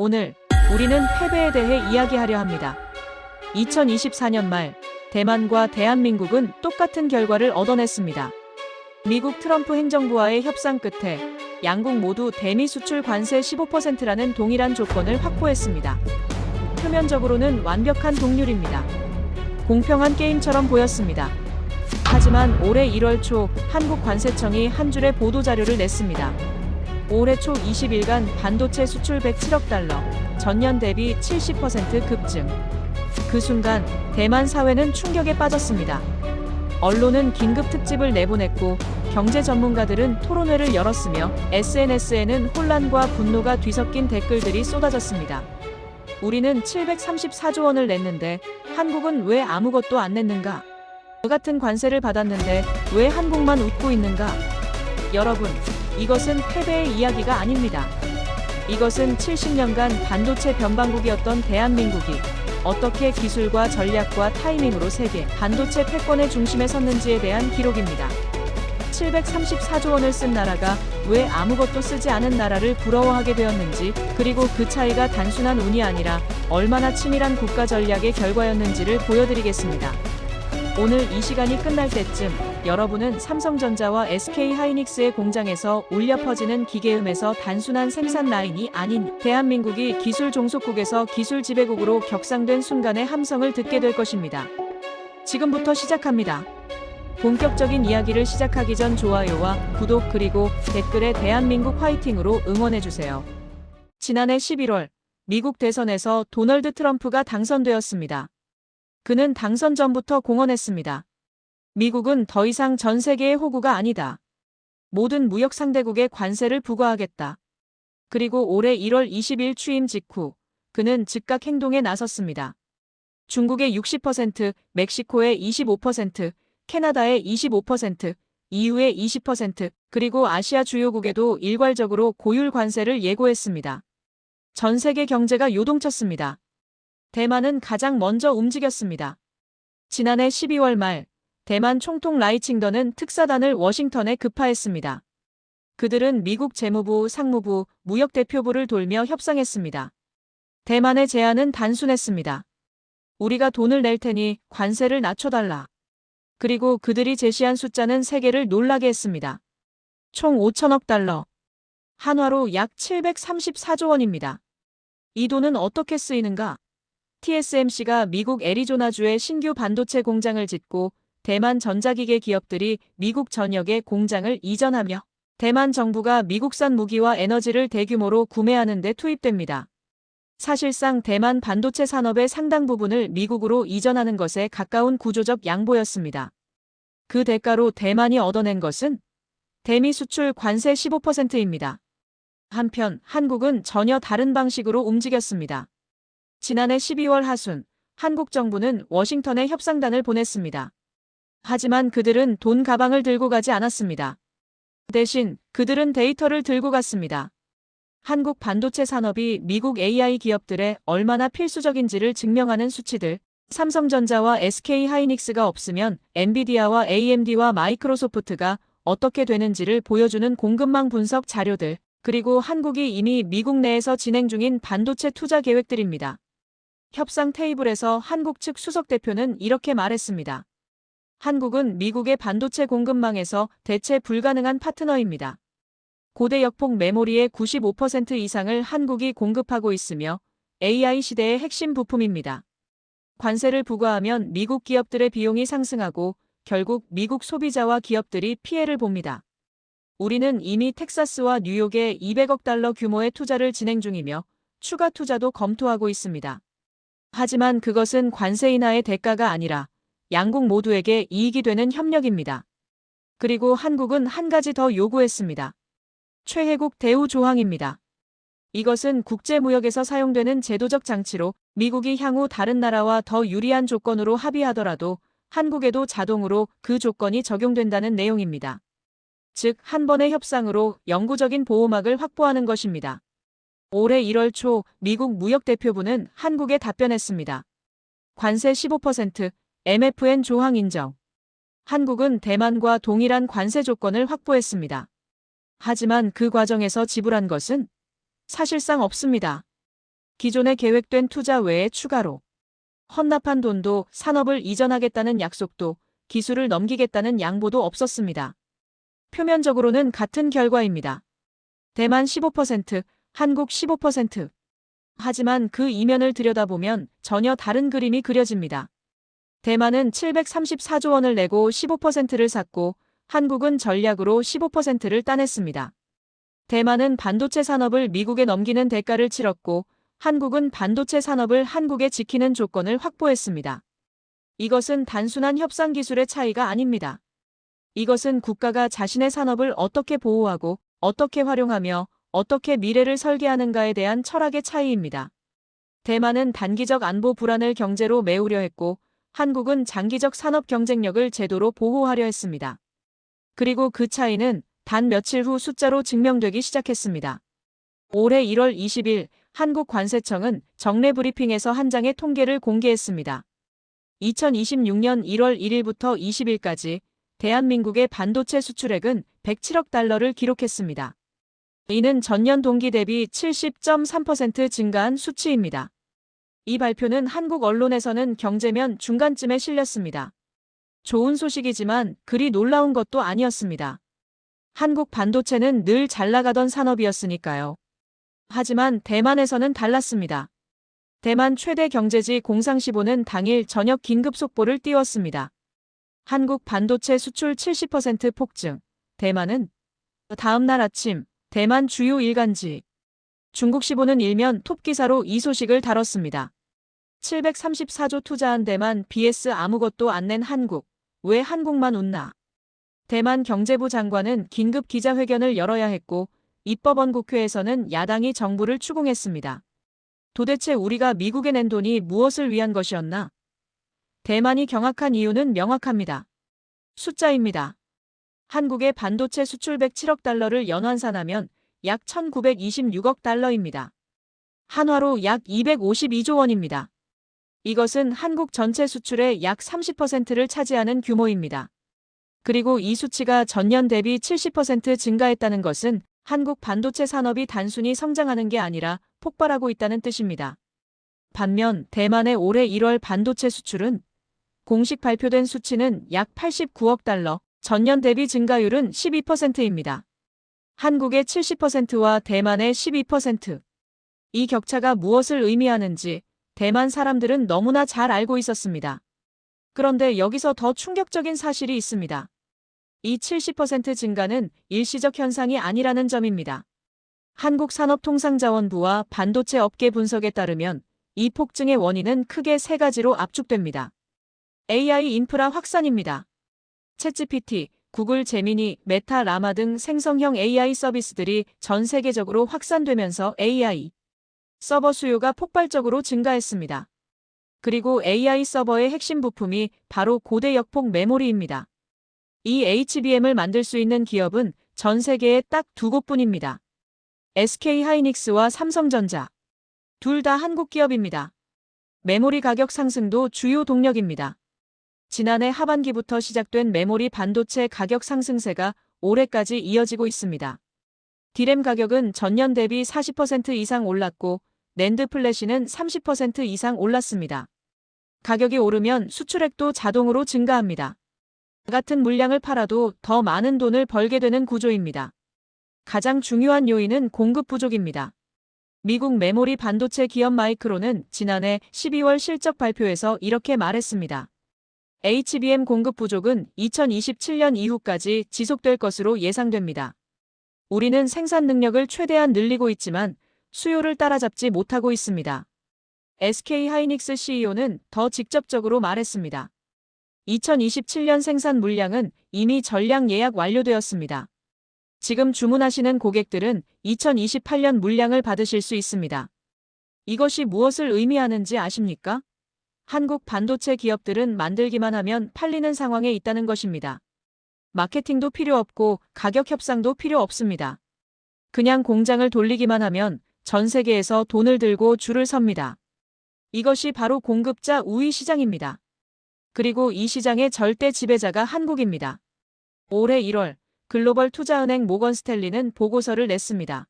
오늘 우리는 패배에 대해 이야기하려 합니다. 2024년 말 대만과 대한민국은 똑같은 결과를 얻어냈습니다. 미국 트럼프 행정부와의 협상 끝에 양국 모두 대미 수출 관세 15%라는 동일한 조건을 확보했습니다. 표면적으로는 완벽한 동률입니다. 공평한 게임처럼 보였습니다. 하지만 올해 1월 초 한국 관세청이 한 줄의 보도 자료를 냈습니다. 올해 초 20일간 반도체 수출 107억 달러, 전년 대비 70% 급증. 그 순간 대만 사회는 충격에 빠졌습니다. 언론은 긴급 특집을 내보냈고 경제 전문가들은 토론회를 열었으며 SNS에는 혼란과 분노가 뒤섞인 댓글들이 쏟아졌습니다. 우리는 734조 원을 냈는데 한국은 왜 아무것도 안 냈는가? 그 같은 관세를 받았는데 왜 한국만 웃고 있는가? 여러분, 이것은 패배의 이야기가 아닙니다. 이것은 70년간 반도체 변방국이었던 대한민국이 어떻게 기술과 전략과 타이밍으로 세계 반도체 패권의 중심에 섰는지에 대한 기록입니다. 734조 원을 쓴 나라가 왜 아무것도 쓰지 않은 나라를 부러워하게 되었는지, 그리고 그 차이가 단순한 운이 아니라 얼마나 치밀한 국가 전략의 결과였는지를 보여드리겠습니다. 오늘 이 시간이 끝날 때쯤 여러분은 삼성전자와 SK 하이닉스의 공장에서 울려 퍼지는 기계음에서 단순한 생산 라인이 아닌 대한민국이 기술 종속국에서 기술 지배국으로 격상된 순간의 함성을 듣게 될 것입니다. 지금부터 시작합니다. 본격적인 이야기를 시작하기 전 좋아요와 구독 그리고 댓글에 대한민국 화이팅으로 응원해주세요. 지난해 11월 미국 대선에서 도널드 트럼프가 당선되었습니다. 그는 당선 전부터 공언했습니다. 미국은 더 이상 전 세계의 호구가 아니다. 모든 무역 상대국에 관세를 부과하겠다. 그리고 올해 1월 20일 취임 직후 그는 즉각 행동에 나섰습니다. 중국의 60%, 멕시코의 25%, 캐나다의 25%, EU의 20%, 그리고 아시아 주요국에도 일괄적으로 고율 관세를 예고했습니다. 전 세계 경제가 요동쳤습니다. 대만은 가장 먼저 움직였습니다. 지난해 12월 말 대만 총통 라이칭더는 특사단을 워싱턴에 급파했습니다. 그들은 미국 재무부, 상무부, 무역대표부를 돌며 협상했습니다. 대만의 제안은 단순했습니다. 우리가 돈을 낼 테니 관세를 낮춰달라. 그리고 그들이 제시한 숫자는 세계를 놀라게 했습니다. 총 5천억 달러. 한화로 약 734조 원입니다. 이 돈은 어떻게 쓰이는가? TSMC가 미국 애리조나주에 신규 반도체 공장을 짓고 대만 전자기계 기업들이 미국 전역에 공장을 이전하며 대만 정부가 미국산 무기와 에너지를 대규모로 구매하는 데 투입됩니다. 사실상 대만 반도체 산업의 상당 부분을 미국으로 이전하는 것에 가까운 구조적 양보였습니다. 그 대가로 대만이 얻어낸 것은 대미 수출 관세 15%입니다. 한편 한국은 전혀 다른 방식으로 움직였습니다. 지난해 12월 하순 한국 정부는 워싱턴에 협상단을 보냈습니다. 하지만 그들은 돈 가방을 들고 가지 않았습니다. 대신 그들은 데이터를 들고 갔습니다. 한국 반도체 산업이 미국 AI 기업들의 얼마나 필수적인지를 증명하는 수치들, 삼성전자와 SK 하이닉스가 없으면 엔비디아와 AMD와 마이크로소프트가 어떻게 되는지를 보여주는 공급망 분석 자료들, 그리고 한국이 이미 미국 내에서 진행 중인 반도체 투자 계획들입니다. 협상 테이블에서 한국 측 수석 대표는 이렇게 말했습니다. 한국은 미국의 반도체 공급망에서 대체 불가능한 파트너입니다. 고대 역폭 메모리의 95% 이상을 한국이 공급하고 있으며 AI 시대의 핵심 부품입니다. 관세를 부과하면 미국 기업들의 비용이 상승하고 결국 미국 소비자와 기업들이 피해를 봅니다. 우리는 이미 텍사스와 뉴욕에 200억 달러 규모의 투자를 진행 중이며 추가 투자도 검토하고 있습니다. 하지만 그것은 관세 인하의 대가가 아니라 양국 모두에게 이익이 되는 협력입니다. 그리고 한국은 한 가지 더 요구했습니다. 최혜국 대우 조항입니다. 이것은 국제무역에서 사용되는 제도적 장치로 미국이 향후 다른 나라와 더 유리한 조건으로 합의하더라도 한국에도 자동으로 그 조건이 적용된다는 내용입니다. 즉, 한 번의 협상으로 영구적인 보호막을 확보하는 것입니다. 올해 1월 초 미국 무역대표부는 한국에 답변했습니다. 관세 15%, MFN 조항 인정. 한국은 대만과 동일한 관세 조건을 확보했습니다. 하지만 그 과정에서 지불한 것은 사실상 없습니다. 기존에 계획된 투자 외에 추가로 헌납한 돈도 산업을 이전하겠다는 약속도 기술을 넘기겠다는 양보도 없었습니다. 표면적으로는 같은 결과입니다. 대만 15%, 한국 15%. 하지만 그 이면을 들여다보면 전혀 다른 그림이 그려집니다. 대만은 734조 원을 내고 15%를 샀고 한국은 전략으로 15%를 따냈습니다. 대만은 반도체 산업을 미국에 넘기는 대가를 치렀고 한국은 반도체 산업을 한국에 지키는 조건을 확보했습니다. 이것은 단순한 협상 기술의 차이가 아닙니다. 이것은 국가가 자신의 산업을 어떻게 보호하고 어떻게 활용하며 어떻게 미래를 설계하는가에 대한 철학의 차이입니다. 대만은 단기적 안보 불안을 경제로 메우려 했고 한국은 장기적 산업 경쟁력을 제도로 보호하려 했습니다. 그리고 그 차이는 단 며칠 후 숫자로 증명되기 시작했습니다. 올해 1월 20일 한국관세청은 정례 브리핑에서 한 장의 통계를 공개했습니다. 2026년 1월 1일부터 20일까지 대한민국의 반도체 수출액은 107억 달러를 기록했습니다. 이는 전년 동기 대비 70.3% 증가한 수치입니다. 이 발표는 한국 언론에서는 경제면 중간쯤에 실렸습니다. 좋은 소식이지만 그리 놀라운 것도 아니었습니다. 한국 반도체는 늘 잘 나가던 산업이었으니까요. 하지만 대만에서는 달랐습니다. 대만 최대 경제지 공상시보는 당일 저녁 긴급 속보를 띄웠습니다. 한국 반도체 수출 70% 폭증. 대만은 다음 날 아침 대만 주요 일간지 중국시보는 일면 톱 기사로 이 소식을 다뤘습니다. 734조 투자한 대만 BS 아무것도 안 낸 한국. 왜 한국만 웃나? 대만 경제부 장관은 긴급 기자회견을 열어야 했고 입법원 국회에서는 야당이 정부를 추궁했습니다. 도대체 우리가 미국에 낸 돈이 무엇을 위한 것이었나? 대만이 경악한 이유는 명확합니다. 숫자입니다. 한국의 반도체 수출 107억 달러를 연환산하면 약 1926억 달러입니다. 한화로 약 252조 원입니다. 이것은 한국 전체 수출의 약 30%를 차지하는 규모입니다. 그리고 이 수치가 전년 대비 70% 증가했다는 것은 한국 반도체 산업이 단순히 성장하는 게 아니라 폭발하고 있다는 뜻입니다. 반면 대만의 올해 1월 반도체 수출은 공식 발표된 수치는 약 89억 달러, 전년 대비 증가율은 12%입니다. 한국의 70%와 대만의 12%. 이 격차가 무엇을 의미하는지 대만 사람들은 너무나 잘 알고 있었습니다. 그런데 여기서 더 충격적인 사실이 있습니다. 이 70% 증가는 일시적 현상이 아니라는 점입니다. 한국산업통상자원부와 반도체 업계 분석에 따르면 이 폭증의 원인은 크게 세 가지로 압축됩니다. AI 인프라 확산입니다. 챗GPT, 구글 제미니, 메타 라마 등 생성형 AI 서비스들이 전 세계적으로 확산되면서 AI 서버 수요가 폭발적으로 증가했습니다. 그리고 AI 서버의 핵심 부품이 바로 고대 역폭 메모리입니다. 이 HBM을 만들 수 있는 기업은 전 세계에 딱 두 곳뿐입니다. SK 하이닉스와 삼성전자. 둘 다 한국 기업입니다. 메모리 가격 상승도 주요 동력입니다. 지난해 하반기부터 시작된 메모리 반도체 가격 상승세가 올해까지 이어지고 있습니다. 디램 가격은 전년 대비 40% 이상 올랐고 낸드 플래시는 30% 이상 올랐습니다. 가격이 오르면 수출액도 자동으로 증가합니다. 같은 물량을 팔아도 더 많은 돈을 벌게 되는 구조입니다. 가장 중요한 요인은 공급 부족입니다. 미국 메모리 반도체 기업 마이크로는 지난해 12월 실적 발표에서 이렇게 말했습니다. HBM 공급 부족은 2027년 이후까지 지속될 것으로 예상됩니다. 우리는 생산 능력을 최대한 늘리고 있지만 수요를 따라잡지 못하고 있습니다. SK 하이닉스 CEO는 더 직접적으로 말했습니다. 2027년 생산 물량은 이미 전량 예약 완료되었습니다. 지금 주문하시는 고객들은 2028년 물량을 받으실 수 있습니다. 이것이 무엇을 의미하는지 아십니까? 한국 반도체 기업들은 만들기만 하면 팔리는 상황에 있다는 것입니다. 마케팅도 필요 없고 가격 협상도 필요 없습니다. 그냥 공장을 돌리기만 하면 전 세계에서 돈을 들고 줄을 섭니다. 이것이 바로 공급자 우위 시장입니다. 그리고 이 시장의 절대 지배자가 한국입니다. 올해 1월 글로벌 투자은행 모건 스탠리는 보고서를 냈습니다.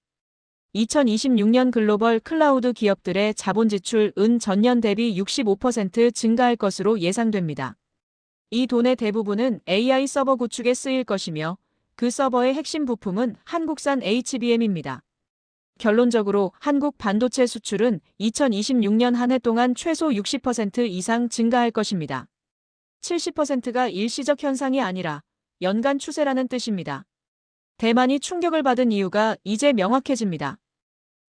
2026년 글로벌 클라우드 기업들의 자본 지출 은 전년 대비 65% 증가할 것으로 예상됩니다. 이 돈의 대부분은 AI 서버 구축에 쓰일 것이며 그 서버의 핵심 부품은 한국산 HBM입니다. 결론적으로 한국 반도체 수출은 2026년 한 해 동안 최소 60% 이상 증가할 것입니다. 70%가 일시적 현상이 아니라 연간 추세라는 뜻입니다. 대만이 충격을 받은 이유가 이제 명확해집니다.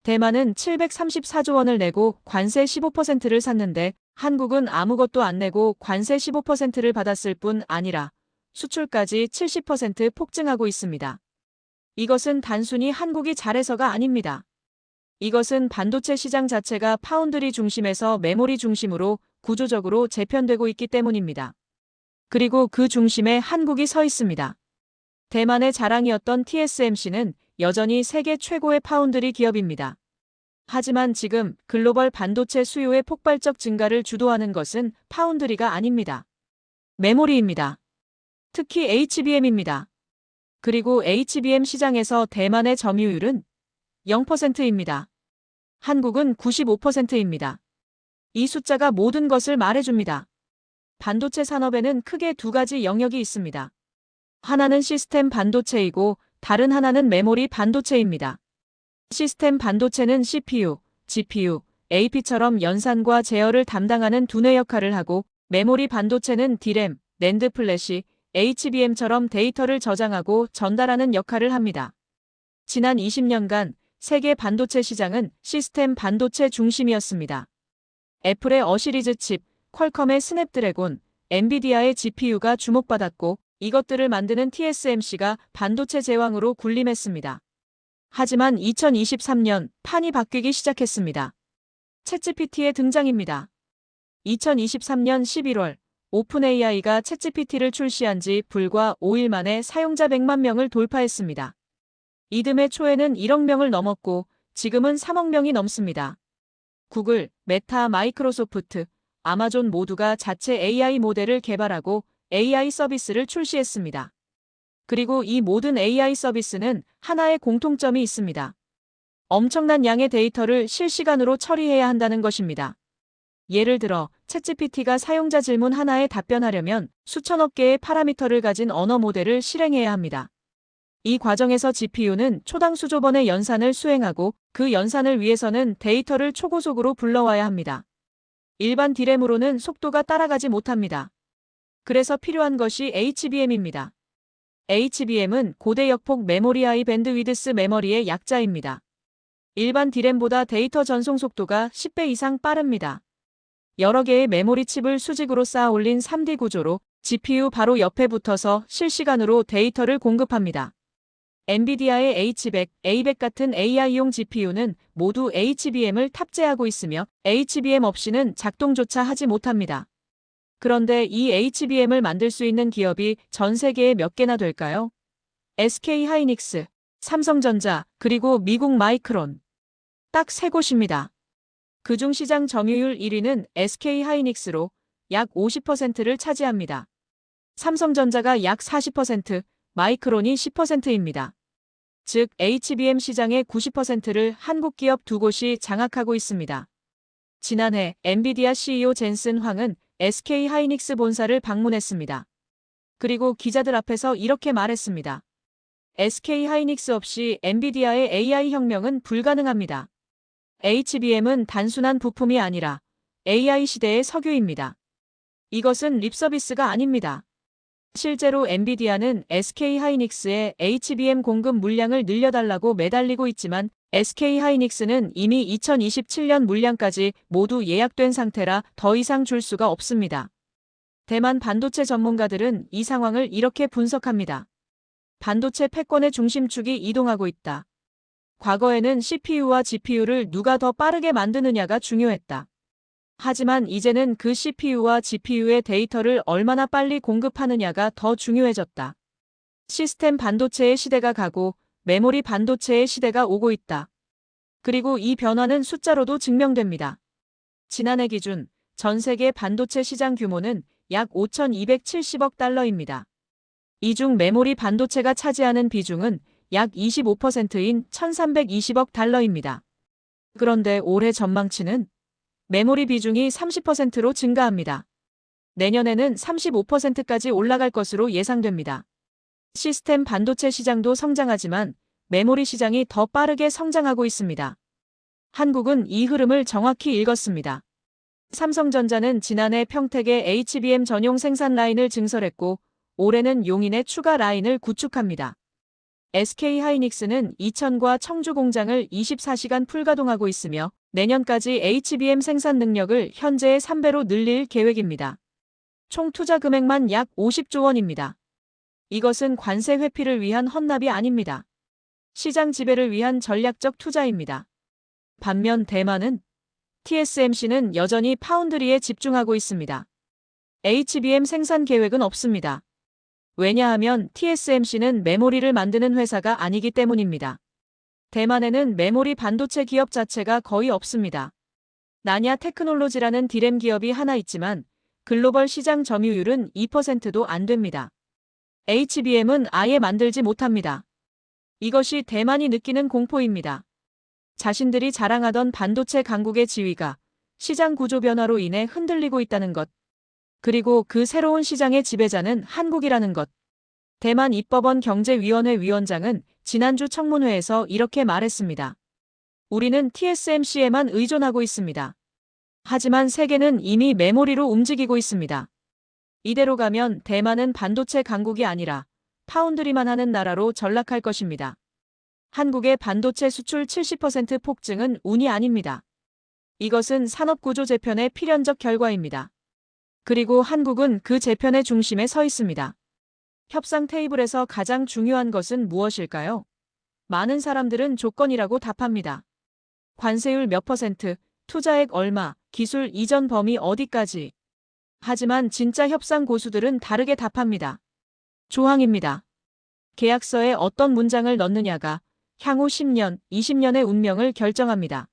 대만은 734조 원을 내고 관세 15%를 샀는데 한국은 아무것도 안 내고 관세 15%를 받았을 뿐 아니라 수출까지 70% 폭증하고 있습니다. 이것은 단순히 한국이 잘해서가 아닙니다. 이것은 반도체 시장 자체가 파운드리 중심에서 메모리 중심으로 구조적으로 재편되고 있기 때문입니다. 그리고 그 중심에 한국이 서 있습니다. 대만의 자랑이었던 TSMC는 여전히 세계 최고의 파운드리 기업입니다. 하지만 지금 글로벌 반도체 수요의 폭발적 증가를 주도하는 것은 파운드리가 아닙니다. 메모리입니다. 특히 HBM입니다. 그리고 HBM 시장에서 대만의 점유율은 0%입니다. 한국은 95%입니다. 이 숫자가 모든 것을 말해줍니다. 반도체 산업에는 크게 두 가지 영역이 있습니다. 하나는 시스템 반도체이고 다른 하나는 메모리 반도체입니다. 시스템 반도체는 CPU, GPU, AP처럼 연산과 제어를 담당하는 두뇌 역할을 하고 메모리 반도체는 D램, 낸드 플래시, HBM처럼 데이터를 저장하고 전달하는 역할을 합니다. 지난 20년간 세계 반도체 시장은 시스템 반도체 중심이었습니다. 애플의 어시리즈 칩, 퀄컴의 스냅드래곤, 엔비디아의 GPU가 주목받았고 이것들을 만드는 TSMC가 반도체 제왕으로 군림했습니다. 하지만 2023년 판이 바뀌기 시작했습니다. 챗GPT의 등장입니다. 2023년 11월 오픈AI가 챗GPT를 출시한 지 불과 5일 만에 사용자 100만 명을 돌파했습니다. 이듬해 초에는 1억 명을 넘었고 지금은 3억 명이 넘습니다. 구글, 메타, 마이크로소프트, 아마존 모두가 자체 AI 모델을 개발하고 AI 서비스를 출시했습니다. 그리고 이 모든 AI 서비스는 하나의 공통점이 있습니다. 엄청난 양의 데이터를 실시간으로 처리해야 한다는 것입니다. 예를 들어 챗GPT가 사용자 질문 하나에 답변하려면 수천억 개의 파라미터를 가진 언어 모델을 실행해야 합니다. 이 과정에서 GPU는 초당 수조 번의 연산을 수행하고 그 연산을 위해서는 데이터를 초고속으로 불러와야 합니다. 일반 디램으로는 속도가 따라가지 못합니다. 그래서 필요한 것이 HBM입니다. HBM은 고대 역폭 메모리 하이 밴드위드스 메모리의 약자입니다. 일반 디램보다 데이터 전송 속도가 10배 이상 빠릅니다. 여러 개의 메모리 칩을 수직으로 쌓아 올린 3D 구조로 GPU 바로 옆에 붙어서 실시간으로 데이터를 공급합니다. 엔비디아의 H100, A100 같은 AI용 GPU는 모두 HBM을 탑재하고 있으며 HBM 없이는 작동조차 하지 못합니다. 그런데 이 HBM을 만들 수 있는 기업이 전 세계에 몇 개나 될까요? SK 하이닉스, 삼성전자, 그리고 미국 마이크론. 딱 세 곳입니다. 그중 시장 점유율 1위는 SK 하이닉스로 약 50%를 차지합니다. 삼성전자가 약 40%, 마이크론이 10%입니다. 즉 HBM 시장의 90%를 한국 기업 두 곳이 장악하고 있습니다. 지난해 엔비디아 CEO 젠슨 황은 SK 하이닉스 본사를 방문했습니다. 그리고 기자들 앞에서 이렇게 말했습니다. SK 하이닉스 없이 엔비디아의 AI 혁명은 불가능합니다. HBM은 단순한 부품이 아니라 AI 시대의 석유입니다. 이것은 립서비스가 아닙니다. 실제로 엔비디아는 SK 하이닉스의 HBM 공급 물량을 늘려달라고 매달리고 있지만 SK 하이닉스는 이미 2027년 물량까지 모두 예약된 상태라 더 이상 줄 수가 없습니다. 대만 반도체 전문가들은 이 상황을 이렇게 분석합니다. 반도체 패권의 중심축이 이동하고 있다. 과거에는 CPU와 GPU를 누가 더 빠르게 만드느냐가 중요했다. 하지만 이제는 그 CPU와 GPU의 데이터를 얼마나 빨리 공급하느냐가 더 중요해졌다. 시스템 반도체의 시대가 가고 메모리 반도체의 시대가 오고 있다. 그리고 이 변화는 숫자로도 증명됩니다. 지난해 기준 전 세계 반도체 시장 규모는 약 5,270억 달러입니다. 이 중 메모리 반도체가 차지하는 비중은 약 25%인 1320억 달러입니다. 그런데 올해 전망치는 메모리 비중이 30%로 증가합니다. 내년에는 35%까지 올라갈 것으로 예상됩니다. 시스템 반도체 시장도 성장하지만 메모리 시장이 더 빠르게 성장하고 있습니다. 한국은 이 흐름을 정확히 읽었습니다. 삼성전자는 지난해 평택에 HBM 전용 생산 라인을 증설했고 올해는 용인에 추가 라인을 구축합니다. SK하이닉스는 이천과 청주 공장을 24시간 풀가동하고 있으며 내년까지 HBM 생산 능력을 현재의 3배로 늘릴 계획입니다. 총 투자 금액만 약 50조 원입니다. 이것은 관세 회피를 위한 헌납이 아닙니다. 시장 지배를 위한 전략적 투자입니다. 반면 대만은 TSMC는 여전히 파운드리에 집중하고 있습니다. HBM 생산 계획은 없습니다. 왜냐하면 TSMC는 메모리를 만드는 회사가 아니기 때문입니다. 대만에는 메모리 반도체 기업 자체가 거의 없습니다. 나냐 테크놀로지라는 디램 기업이 하나 있지만 글로벌 시장 점유율은 2%도 안 됩니다. HBM은 아예 만들지 못합니다. 이것이 대만이 느끼는 공포입니다. 자신들이 자랑하던 반도체 강국의 지위가 시장 구조 변화로 인해 흔들리고 있다는 것. 그리고 그 새로운 시장의 지배자는 한국이라는 것. 대만 입법원 경제위원회 위원장은 지난주 청문회에서 이렇게 말했습니다. 우리는 TSMC에만 의존하고 있습니다. 하지만 세계는 이미 메모리로 움직이고 있습니다. 이대로 가면 대만은 반도체 강국이 아니라 파운드리만 하는 나라로 전락할 것입니다. 한국의 반도체 수출 70% 폭증은 운이 아닙니다. 이것은 산업구조 재편의 필연적 결과입니다. 그리고 한국은 그 재편의 중심에 서 있습니다. 협상 테이블에서 가장 중요한 것은 무엇일까요? 많은 사람들은 조건이라고 답합니다. 관세율 몇 퍼센트, 투자액 얼마, 기술 이전 범위 어디까지. 하지만 진짜 협상 고수들은 다르게 답합니다. 조항입니다. 계약서에 어떤 문장을 넣느냐가 향후 10년, 20년의 운명을 결정합니다.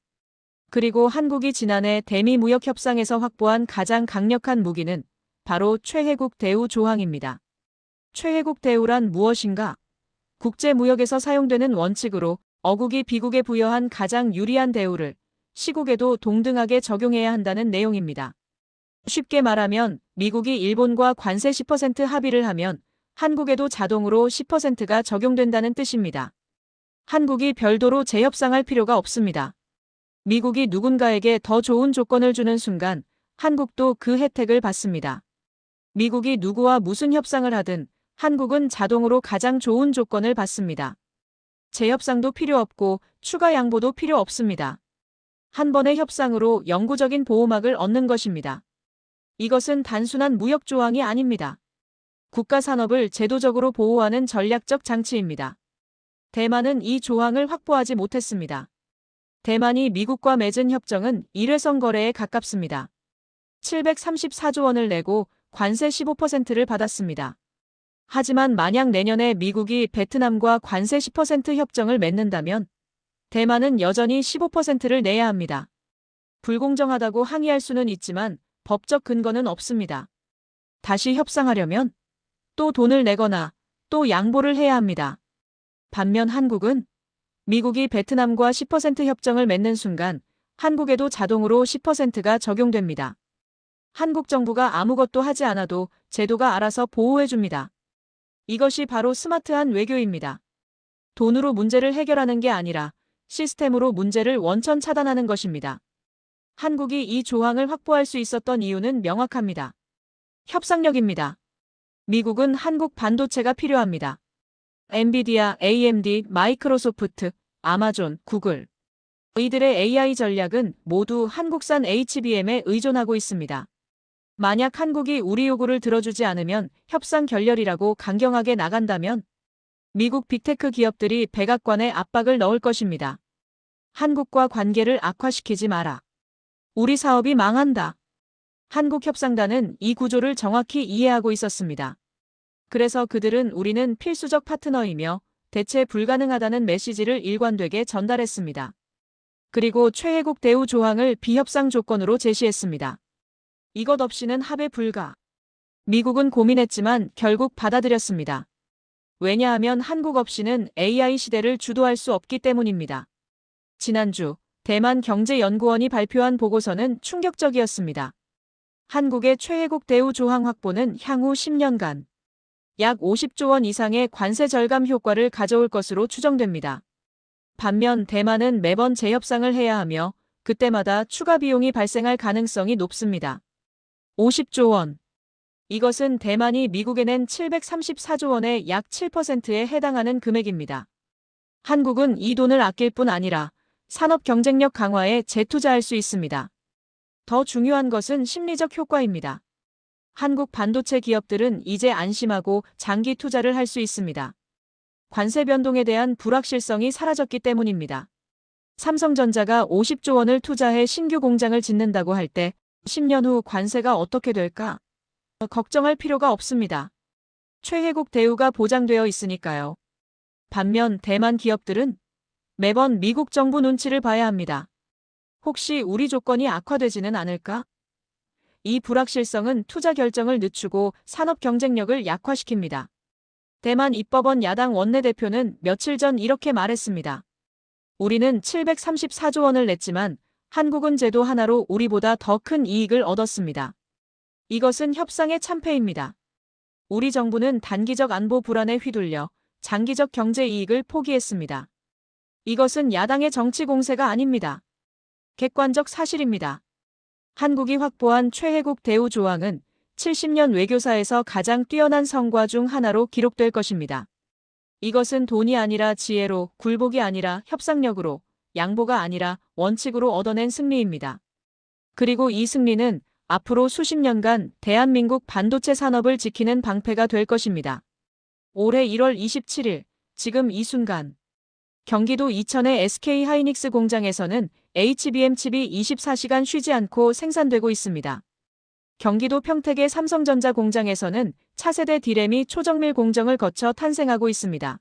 그리고 한국이 지난해 대미 무역 협상에서 확보한 가장 강력한 무기는 바로 최혜국 대우 조항입니다. 최혜국 대우란 무엇인가? 국제 무역에서 사용되는 원칙으로 어국이 비국에 부여한 가장 유리한 대우를 시국에도 동등하게 적용해야 한다는 내용입니다. 쉽게 말하면 미국이 일본과 관세 10% 합의를 하면 한국에도 자동으로 10%가 적용된다는 뜻입니다. 한국이 별도로 재협상할 필요가 없습니다. 미국이 누군가에게 더 좋은 조건을 주는 순간 한국도 그 혜택을 받습니다. 미국이 누구와 무슨 협상을 하든 한국은 자동으로 가장 좋은 조건을 받습니다. 재협상도 필요 없고 추가 양보도 필요 없습니다. 한 번의 협상으로 영구적인 보호막을 얻는 것입니다. 이것은 단순한 무역 조항이 아닙니다. 국가 산업을 제도적으로 보호하는 전략적 장치입니다. 대만은 이 조항을 확보하지 못했습니다. 대만이 미국과 맺은 협정은 일회성 거래에 가깝습니다. 734조 원을 내고 관세 15%를 받았습니다. 하지만 만약 내년에 미국이 베트남과 관세 10% 협정을 맺는다면 대만은 여전히 15%를 내야 합니다. 불공정하다고 항의할 수는 있지만 법적 근거는 없습니다. 다시 협상하려면 또 돈을 내거나 또 양보를 해야 합니다. 반면 한국은 미국이 베트남과 10% 협정을 맺는 순간 한국에도 자동으로 10%가 적용됩니다. 한국 정부가 아무것도 하지 않아도 제도가 알아서 보호해줍니다. 이것이 바로 스마트한 외교입니다. 돈으로 문제를 해결하는 게 아니라 시스템으로 문제를 원천 차단하는 것입니다. 한국이 이 조항을 확보할 수 있었던 이유는 명확합니다. 협상력입니다. 미국은 한국 반도체가 필요합니다. 엔비디아, AMD, 마이크로소프트, 아마존, 구글. 이들의 AI 전략은 모두 한국산 HBM에 의존하고 있습니다. 만약 한국이 우리 요구를 들어주지 않으면 협상 결렬이라고 강경하게 나간다면 미국 빅테크 기업들이 백악관에 압박을 넣을 것입니다. 한국과 관계를 악화시키지 마라. 우리 사업이 망한다. 한국협상단은 이 구조를 정확히 이해하고 있었습니다. 그래서 그들은 우리는 필수적 파트너이며 대체 불가능하다는 메시지를 일관되게 전달했습니다. 그리고 최혜국 대우 조항을 비협상 조건으로 제시했습니다. 이것 없이는 합의 불가. 미국은 고민했지만 결국 받아들였습니다. 왜냐하면 한국 없이는 AI 시대를 주도할 수 없기 때문입니다. 지난주 대만 경제연구원이 발표한 보고서는 충격적이었습니다. 한국의 최혜국 대우 조항 확보는 향후 10년간 약 50조 원 이상의 관세 절감 효과를 가져올 것으로 추정됩니다. 반면 대만은 매번 재협상을 해야 하며 그때마다 추가 비용이 발생할 가능성이 높습니다. 50조 원. 이것은 대만이 미국에 낸 734조 원의 약 7%에 해당하는 금액입니다. 한국은 이 돈을 아낄 뿐 아니라 산업 경쟁력 강화에 재투자할 수 있습니다. 더 중요한 것은 심리적 효과입니다. 한국 반도체 기업들은 이제 안심하고 장기 투자를 할 수 있습니다. 관세 변동에 대한 불확실성이 사라졌기 때문입니다. 삼성전자가 50조 원을 투자해 신규 공장을 짓는다고 할 때 10년 후 관세가 어떻게 될까? 걱정할 필요가 없습니다. 최혜국 대우가 보장되어 있으니까요. 반면 대만 기업들은 매번 미국 정부 눈치를 봐야 합니다. 혹시 우리 조건이 악화되지는 않을까? 이 불확실성은 투자 결정을 늦추고 산업 경쟁력을 약화시킵니다. 대만 입법원 야당 원내대표는 며칠 전 이렇게 말했습니다. 우리는 734조 원을 냈지만 한국은 제도 하나로 우리보다 더 큰 이익을 얻었습니다. 이것은 협상의 참패입니다. 우리 정부는 단기적 안보 불안에 휘둘려 장기적 경제 이익을 포기했습니다. 이것은 야당의 정치 공세가 아닙니다. 객관적 사실입니다. 한국이 확보한 최혜국 대우 조항은 70년 외교사에서 가장 뛰어난 성과 중 하나로 기록될 것입니다. 이것은 돈이 아니라 지혜로, 굴복이 아니라 협상력으로, 양보가 아니라 원칙으로 얻어낸 승리입니다. 그리고 이 승리는 앞으로 수십 년간 대한민국 반도체 산업을 지키는 방패가 될 것입니다. 올해 1월 27일, 지금 이 순간. 경기도 이천의 SK 하이닉스 공장에서는 HBM 칩이 24시간 쉬지 않고 생산되고 있습니다. 경기도 평택의 삼성전자 공장에서는 차세대 디램이 초정밀 공정을 거쳐 탄생하고 있습니다.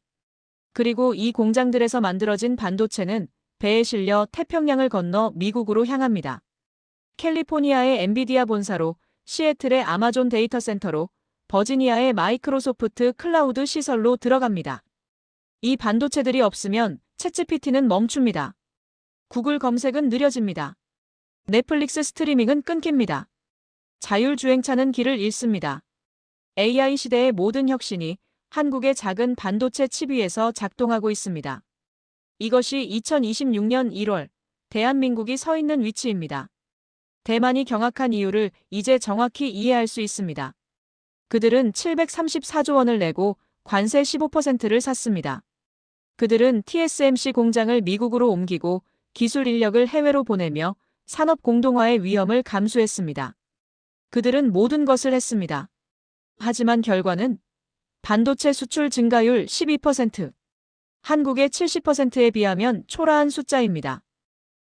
그리고 이 공장들에서 만들어진 반도체는 배에 실려 태평양을 건너 미국으로 향합니다. 캘리포니아의 엔비디아 본사로, 시애틀의 아마존 데이터 센터로, 버지니아의 마이크로소프트 클라우드 시설로 들어갑니다. 이 반도체들이 없으면 챗GPT는 멈춥니다. 구글 검색은 느려집니다. 넷플릭스 스트리밍은 끊깁니다. 자율주행차는 길을 잃습니다. AI 시대의 모든 혁신이 한국의 작은 반도체 칩 위에서 작동하고 있습니다. 이것이 2026년 1월 대한민국이 서 있는 위치입니다. 대만이 경악한 이유를 이제 정확히 이해할 수 있습니다. 그들은 734조 원을 내고 관세 15%를 샀습니다. 그들은 TSMC 공장을 미국으로 옮기고 기술 인력을 해외로 보내며 산업 공동화의 위험을 감수했습니다. 그들은 모든 것을 했습니다. 하지만 결과는 반도체 수출 증가율 12%, 한국의 70%에 비하면 초라한 숫자입니다.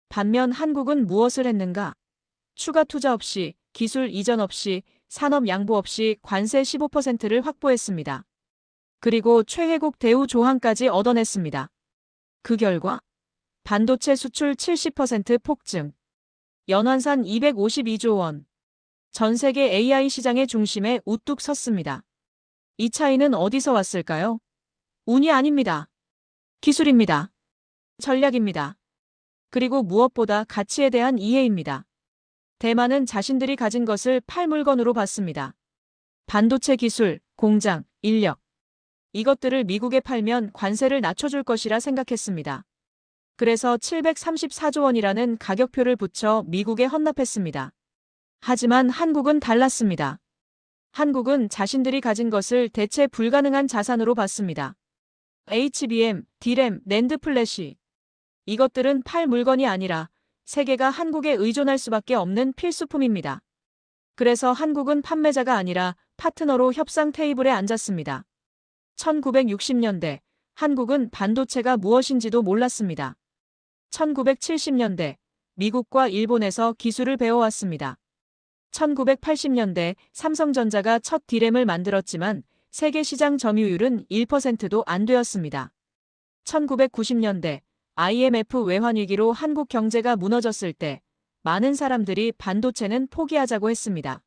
반면 한국은 무엇을 했는가? 추가 투자 없이, 기술 이전 없이, 산업 양보 없이 관세 15%를 확보했습니다. 그리고 최혜국 대우 조항까지 얻어냈습니다. 그 결과 반도체 수출 70% 폭증, 연환산 252조 원, 전 세계 AI 시장의 중심에 우뚝 섰습니다. 이 차이는 어디서 왔을까요? 운이 아닙니다. 기술입니다. 전략입니다. 그리고 무엇보다 가치에 대한 이해입니다. 대만은 자신들이 가진 것을 팔 물건으로 봤습니다. 반도체 기술, 공장, 인력. 이것들을 미국에 팔면 관세를 낮춰줄 것이라 생각했습니다. 그래서 734조 원이라는 가격표를 붙여 미국에 헌납했습니다. 하지만 한국은 달랐습니다. 한국은 자신들이 가진 것을 대체 불가능한 자산으로 봤습니다. HBM, D램, 낸드 플래시. 이것들은 팔 물건이 아니라 세계가 한국에 의존할 수밖에 없는 필수품입니다. 그래서 한국은 판매자가 아니라 파트너로 협상 테이블에 앉았습니다. 1960년대 한국은 반도체가 무엇인지도 몰랐습니다. 1970년대 미국과 일본에서 기술을 배워왔습니다. 1980년대 삼성전자가 첫 디램을 만들었지만 세계 시장 점유율은 1%도 안 되었습니다. 1990년대 IMF 외환위기로 한국 경제가 무너졌을 때 많은 사람들이 반도체는 포기하자고 했습니다.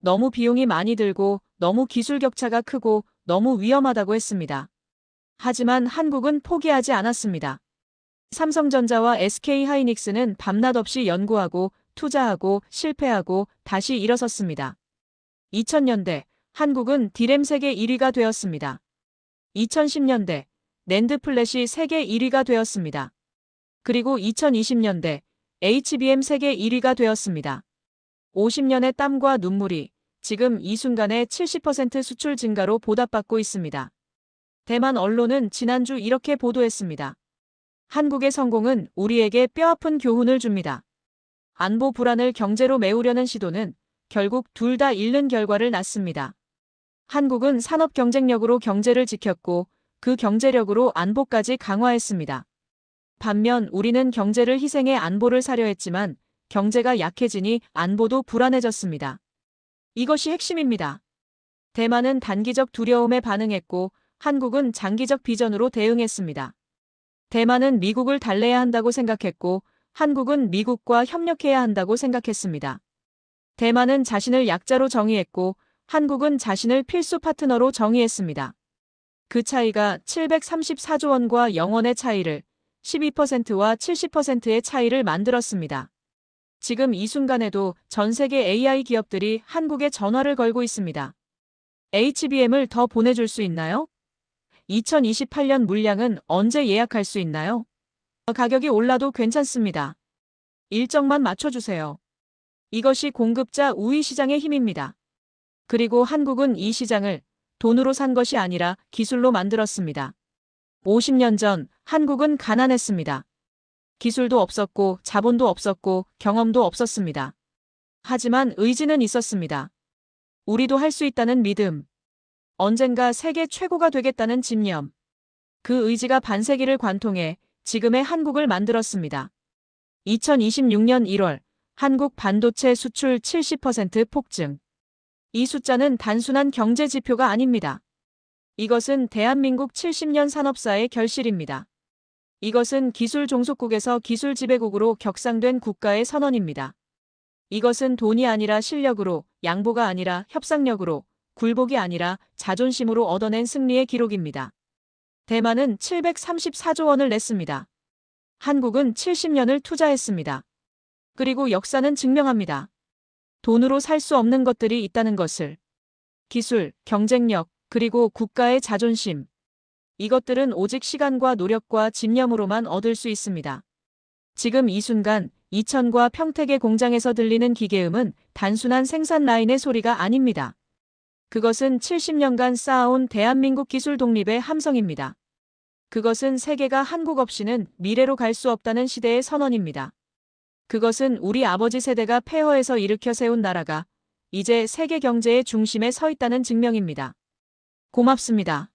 너무 비용이 많이 들고 너무 기술 격차가 크고 너무 위험하다고 했습니다. 하지만 한국은 포기하지 않았습니다. 삼성전자와 SK 하이닉스는 밤낮 없이 연구하고 투자하고 실패하고 다시 일어섰습니다. 2000년대 한국은 디램 세계 1위가 되었습니다. 2010년대 낸드 플래시 세계 1위가 되었습니다. 그리고 2020년대 HBM 세계 1위가 되었습니다. 50년의 땀과 눈물이 지금 이 순간에 70% 수출 증가로 보답받고 있습니다. 대만 언론은 지난주 이렇게 보도했습니다. 한국의 성공은 우리에게 뼈아픈 교훈을 줍니다. 안보 불안을 경제로 메우려는 시도는 결국 둘 다 잃는 결과를 낳습니다. 한국은 산업 경쟁력으로 경제를 지켰고 그 경제력으로 안보까지 강화했습니다. 반면 우리는 경제를 희생해 안보를 사려 했지만 경제가 약해지니 안보도 불안해졌습니다. 이것이 핵심입니다. 대만은 단기적 두려움에 반응했고 한국은 장기적 비전으로 대응했습니다. 대만은 미국을 달래야 한다고 생각했고 한국은 미국과 협력해야 한다고 생각했습니다. 대만은 자신을 약자로 정의했고 한국은 자신을 필수 파트너로 정의했습니다. 그 차이가 734조 원과 0원의 차이를 12%와 70%의 차이를 만들었습니다. 지금 이 순간에도 전 세계 AI 기업들이 한국에 전화를 걸고 있습니다. HBM을 더 보내줄 수 있나요? 2028년 물량은 언제 예약할 수 있나요? 가격이 올라도 괜찮습니다. 일정만 맞춰주세요. 이것이 공급자 우위 시장의 힘입니다. 그리고 한국은 이 시장을 돈으로 산 것이 아니라 기술로 만들었습니다. 50년 전 한국은 가난했습니다. 기술도 없었고 자본도 없었고 경험도 없었습니다. 하지만 의지는 있었습니다. 우리도 할 수 있다는 믿음. 언젠가 세계 최고가 되겠다는 집념. 그 의지가 반세기를 관통해 지금의 한국을 만들었습니다. 2026년 1월 한국 반도체 수출 70% 폭증. 이 숫자는 단순한 경제 지표가 아닙니다. 이것은 대한민국 70년 산업사의 결실입니다. 이것은 기술 종속국에서 기술 지배국으로 격상된 국가의 선언입니다. 이것은 돈이 아니라 실력으로, 양보가 아니라 협상력으로, 굴복이 아니라 자존심으로 얻어낸 승리의 기록입니다. 대만은 734조 원을 냈습니다. 한국은 70년을 투자했습니다. 그리고 역사는 증명합니다. 돈으로 살 수 없는 것들이 있다는 것을. 기술, 경쟁력, 그리고 국가의 자존심. 이것들은 오직 시간과 노력과 집념으로만 얻을 수 있습니다. 지금 이 순간 이천과 평택의 공장에서 들리는 기계음은 단순한 생산 라인의 소리가 아닙니다. 그것은 70년간 쌓아온 대한민국 기술 독립의 함성입니다. 그것은 세계가 한국 없이는 미래로 갈 수 없다는 시대의 선언입니다. 그것은 우리 아버지 세대가 폐허에서 일으켜 세운 나라가 이제 세계 경제의 중심에 서 있다는 증명입니다. 고맙습니다.